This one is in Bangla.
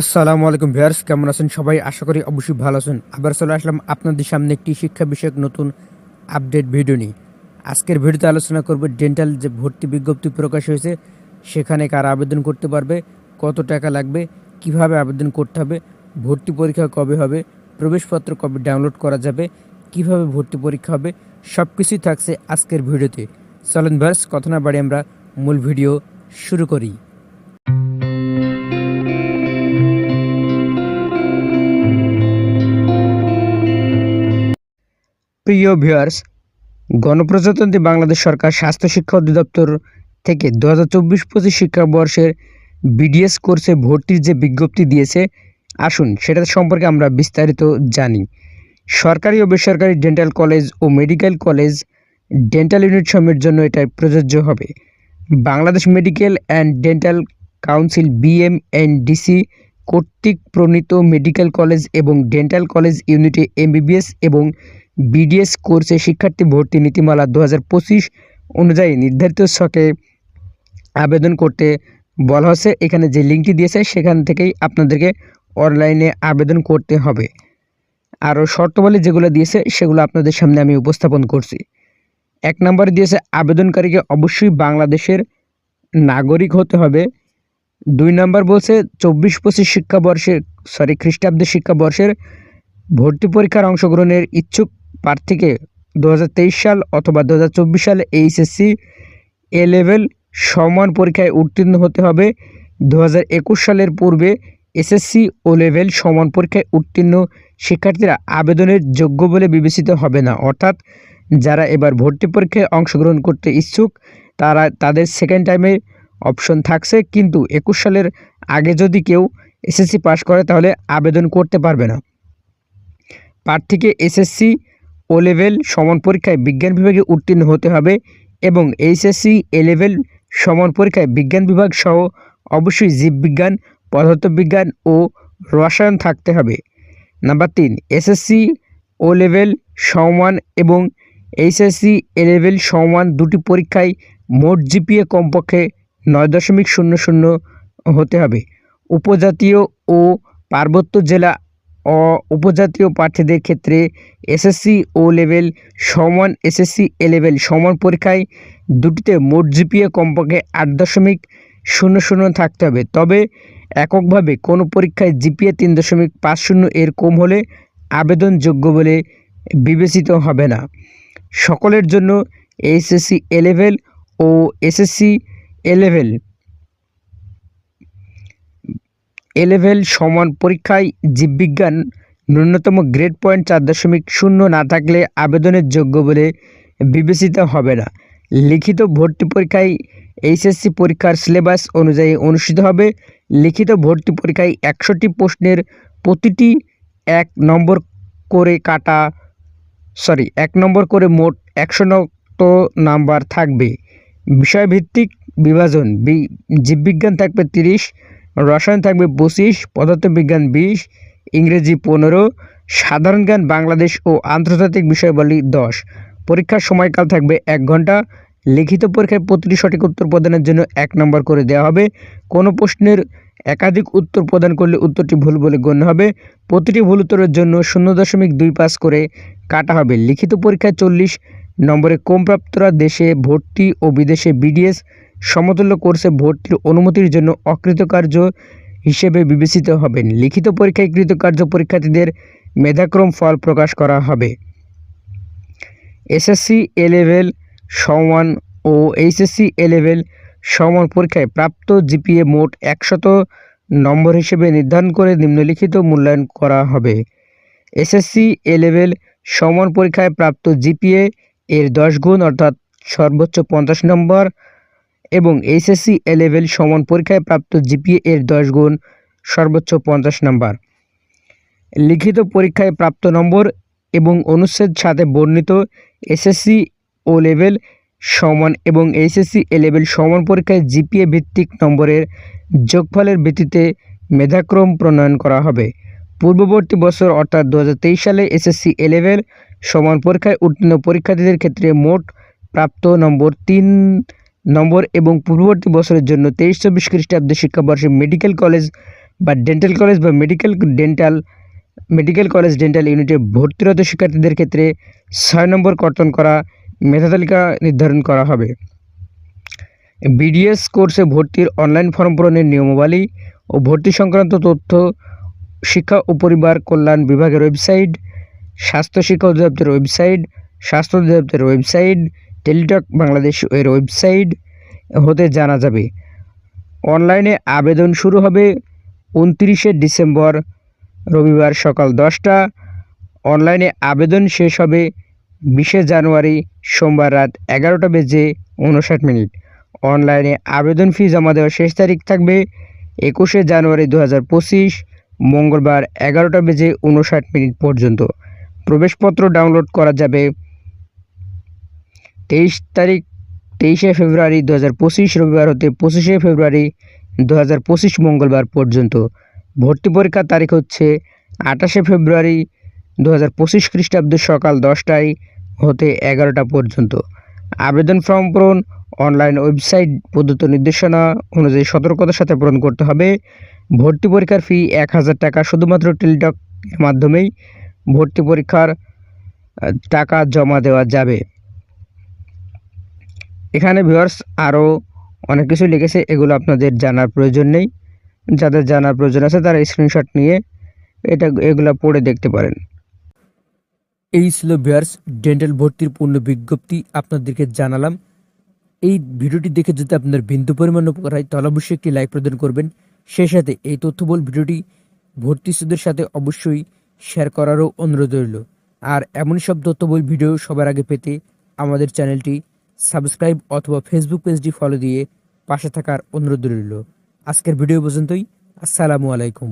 আসসালামু আলাইকুম ভিউয়ার্স, কেমন আছেন সবাই? আশা করি অবশ্যই ভালো আছেন। আবার চলে আসলাম আপনাদের সামনে একটি শিক্ষা বিষয়ক নতুন আপডেট ভিডিও নিয়ে। আজকের ভিডিওতে আলোচনা করব ডেন্টাল যে ভর্তি বিজ্ঞপ্তি প্রকাশ হয়েছে, সেখানে কারা আবেদন করতে পারবে, কত টাকা লাগবে, কীভাবে আবেদন করতে হবে, ভর্তি পরীক্ষা কবে হবে, প্রবেশপত্র কবে ডাউনলোড করা যাবে, কীভাবে ভর্তি পরীক্ষা হবে সব কিছুই থাকছে আজকের ভিডিওতে চলেন ভিউয়ার্স, কথা না বাড়ি আমরা মূল ভিডিও শুরু করি। প্রিয় ভিউয়ার্স, গণপ্রজাতন্ত্রী বাংলাদেশ সরকার স্বাস্থ্য শিক্ষা অধিদপ্তর থেকে দু হাজার চব্বিশ পঁচিশ শিক্ষাবর্ষের বিডিএস কোর্সে ভর্তির যে বিজ্ঞপ্তি দিয়েছে, আসুন সেটা সম্পর্কে আমরা বিস্তারিত জানি। সরকারি ও বেসরকারি ডেন্টাল কলেজ ও মেডিকেল কলেজ ডেন্টাল ইউনিট সমূহের জন্য এটা প্রযোজ্য হবে। Bangladesh medical and dental council B M N D C কর্তৃক প্রণীত মেডিকেল কলেজ এবং ডেন্টাল কলেজ ইউনিটে এমবিবিএস এবং বিডিএস কোর্সে শিক্ষার্থী ভর্তি নীতিমালা দু হাজার পঁচিশ অনুযায়ী নির্ধারিত ছকে আবেদন করতে বলা হচ্ছে এখানে যে লিঙ্কটি দিয়েছে, সেখান থেকেই আপনাদেরকে অনলাইনে আবেদন করতে হবে। আরও শর্তাবলী যেগুলো দিয়েছে, সেগুলো আপনাদের সামনে আমি উপস্থাপন করছি। এক নম্বরে দিয়েছে, আবেদনকারীকে অবশ্যই বাংলাদেশের নাগরিক হতে হবে। দুই নম্বর বলছে, চব্বিশ পঁচিশ শিক্ষাবর্ষের সরি, খ্রিস্টাব্দের শিক্ষাবর্ষের ভর্তি পরীক্ষার অংশগ্রহণের ইচ্ছুক প্রার্থীকে দু হাজার তেইশ সাল অথবা দু হাজার চব্বিশ সালে এইচএসসি এ লেভেল সমান পরীক্ষায় উত্তীর্ণ হতে হবে। দু হাজার একুশ সালের পূর্বে এসএসসি ও লেভেল সমান পরীক্ষায় উত্তীর্ণ শিক্ষার্থীরা আবেদনের যোগ্য বলে বিবেচিত হবে না। অর্থাৎ যারা এবার ভর্তি পরীক্ষায় অংশগ্রহণ করতে ইচ্ছুক, তারা তাদের সেকেন্ড টাইমে অপশন থাকছে। কিন্তু একুশ সালের আগে যদি কেউ এসএসসি পাশ করে, তাহলে আবেদন করতে পারবে না। প্রার্থীকে এসএসসি ও লেভেল সমান পরীক্ষায় বিজ্ঞান বিভাগে উত্তীর্ণ হতে হবে এবং এইচএসসি, এ লেভেল সমান পরীক্ষায় বিজ্ঞান বিভাগ সহ অবশ্যই জীববিজ্ঞান, পদার্থবিজ্ঞান ও রসায়ন থাকতে হবে। নাম্বার তিন, এসএসসি, ও লেভেল সমান এবং এইচএসসি, এ লেভেল সমান দুটি পরীক্ষায় মোট জিপিএ কমপক্ষে নয় দশমিক শূন্য শূন্য হতে হবে। উপজাতীয় ও পার্বত্য জেলা অ উপজাতীয় প্রার্থীদের ক্ষেত্রে S S C O level, সমান S S C A level, সমান পরীক্ষায় দুটিতে মোট জিপিএ কমপক্ষে আট দশমিক শূন্য শূন্য থাকতে হবে। তবে এককভাবে কোনো পরীক্ষায় জিপিএ তিন দশমিক পাঁচ শূন্য এর কম হলে আবেদনযোগ্য বলে বিবেচিত হবে না। সকলের জন্য S S C A level O S S C A level এ সমান পরীক্ষায় জীববিজ্ঞান ন্যূনতম গ্রেড পয়েন্ট চার দশমিক শূন্য না থাকলে আবেদনের যোগ্য বলে বিবেচিত হবে না। লিখিত ভর্তি পরীক্ষায় এইচএসসি পরীক্ষার সিলেবাস অনুযায়ী অনুষ্ঠিত হবে। লিখিত ভর্তি পরীক্ষায় একশোটি প্রশ্নের প্রতিটি এক নম্বর করে কাটা, সরি, এক নম্বর করে মোট একশো নাম্বার থাকবে। বিষয়ভিত্তিক বিভাজন, বি, জীববিজ্ঞান থাকবে তিরিশ রসায়ন থাকবে পঁচিশ, পদার্থবিজ্ঞান বিশ, ইংরেজি পনেরো, সাধারণ জ্ঞান বাংলাদেশ ও আন্তর্জাতিক বিষয়বলী দশ। পরীক্ষার সময়কাল থাকবে এক ঘণ্টা। লিখিত পরীক্ষায় প্রতিটি সঠিক উত্তর প্রদানের জন্য এক নম্বর করে দেওয়া হবে। কোনো প্রশ্নের একাধিক উত্তর প্রদান করলে উত্তরটি ভুল বলে গণ্য হবে। প্রতিটি ভুল উত্তরের জন্য শূন্য দশমিক দুই পাস করে কাটা হবে। লিখিত পরীক্ষায় চল্লিশ নম্বরে কমপ্রাপ্তরা দেশে ভর্তি ও বিদেশে বিডিএস সমতুল্য কোর্সে ভর্তির অনুমতির জন্য অকৃতকার্য হিসেবে বিবেচিত হবেন। লিখিত পরীক্ষায় কৃতকার্য পরীক্ষার্থীদের মেধাক্রম ফল প্রকাশ করা হবে। এসএসসি এ লেভেল সমান ও এইচএসসি এ লেভেল সমান পরীক্ষায় প্রাপ্ত জিপিএ মোট একশত নম্বর হিসেবে নির্ধারণ করে নিম্নলিখিত মূল্যায়ন করা হবে। এসএসসি এ লেভেল সমান পরীক্ষায় প্রাপ্ত জিপিএ এর দশ গুণ, অর্থাৎ সর্বোচ্চ পঞ্চাশ নম্বর এবং এইচএসসি এ লেভেল সমান পরীক্ষায় প্রাপ্ত জিপিএ এর দশ গুণ সর্বোচ্চ পঞ্চাশ নম্বর। লিখিত পরীক্ষায় প্রাপ্ত নম্বর এবং অনুচ্ছেদ সাথে বর্ণিত এসএসসি ও লেভেল সমান এবং এইচএসসি এ লেভেল সমান পরীক্ষায় জিপিএ ভিত্তিক নম্বরের যোগফলের ভিত্তিতে মেধাক্রম প্রণয়ন করা হবে। পূর্ববর্তী বছর অর্থাৎ দু হাজার তেইশ সালে এসএসসি এ লেভেল সমান পরীক্ষায় উত্তীর্ণ পরীক্ষার্থীদের ক্ষেত্রে মোট প্রাপ্ত নম্বর তিন নম্বর এবং পূর্ববর্তী বছরের জন্য তেইশ চব্বিশ খ্রিস্টাব্দে শিক্ষাবর্ষে মেডিকেল কলেজ বা ডেন্টাল কলেজ বা medical dental, medical college dental ইউনিটে ভর্তিরত শিক্ষার্থীদের ক্ষেত্রে ছয় নম্বর কর্তন করা মেধা তালিকা নির্ধারণ করা হবে। বিডিএস কোর্সে ভর্তির অনলাইন ফর্ম পূরণের নিয়মাবলী ও ভর্তি সংক্রান্ত তথ্য, শিক্ষা ও পরিবার কল্যাণ বিভাগের ওয়েবসাইট, স্বাস্থ্য শিক্ষা অধিদপ্তরের ওয়েবসাইট, স্বাস্থ্য অধিদপ্তরের ওয়েবসাইট টেলিটক বাংলাদেশ এর ওয়েবসাইট হতে জানা যাবে। অনলাইনে আবেদন শুরু হবে উনত্রিশে ডিসেম্বর রবিবার সকাল দশটা। অনলাইনে আবেদন শেষ হবে বিশে জানুয়ারি সোমবার রাত এগারোটা বেজে উনষাট মিনিট। অনলাইনে আবেদন ফি জমা দেওয়ার শেষ তারিখ থাকবে একুশে জানুয়ারি দু হাজার পঁচিশ, মঙ্গলবার এগারোটা বেজে উনষাট মিনিট পর্যন্ত। প্রবেশপত্র ডাউনলোড করা যাবে তেইশ তারিখ, তেইশে ফেব্রুয়ারি দু হাজার পঁচিশ রবিবার হতে পঁচিশে ফেব্রুয়ারি দু হাজার পঁচিশ মঙ্গলবার পর্যন্ত। ভর্তি পরীক্ষার তারিখ হচ্ছে আঠাশে ফেব্রুয়ারি দু হাজার পঁচিশ খ্রিস্টাব্দ সকাল দশটায় হতে এগারোটা পর্যন্ত। আবেদন ফর্ম পূরণ অনলাইন ওয়েবসাইট প্রদত্ত নির্দেশনা অনুযায়ী সতর্কতার সাথে পূরণ করতে হবে। ভর্তি পরীক্ষার ফি এক হাজার টাকা শুধুমাত্র টেলিটক এর মাধ্যমেই ভর্তি পরীক্ষার টাকা জমা দেওয়া যাবে। এখানে ভিউয়ার্স আরও অনেক কিছু লিখেছে, এগুলো আপনাদের জানার প্রয়োজন নেই। যাদের জানার প্রয়োজন আছে, তারা স্ক্রিনশট নিয়ে এটা, এগুলো পড়ে দেখতে পারেন। এই ছিল ভিউয়ার্স ডেন্টাল ভর্তির পূর্ণ বিজ্ঞপ্তি আপনাদেরকে জানালাম। এই ভিডিওটি দেখে যদি আপনার বিন্দু পরিমাণ উপকার হয়, তাহলে অবশ্যই একটি লাইক প্রদান করবেন। সেই সাথে এই তথ্য তথ্যবল ভিডিওটি ভর্তিস্থদের সাথে অবশ্যই শেয়ার করারও অনুরোধ রইল। আর এমন সব তথ্য তথ্যবল ভিডিও সবার আগে পেতে আমাদের চ্যানেলটি সাবস্ক্রাইব অথবা ফেসবুক পেজটি ফলো দিয়ে পাশে থাকার অনুরোধ রইল। আজকের ভিডিও পর্যন্তই। আসসালামু আলাইকুম।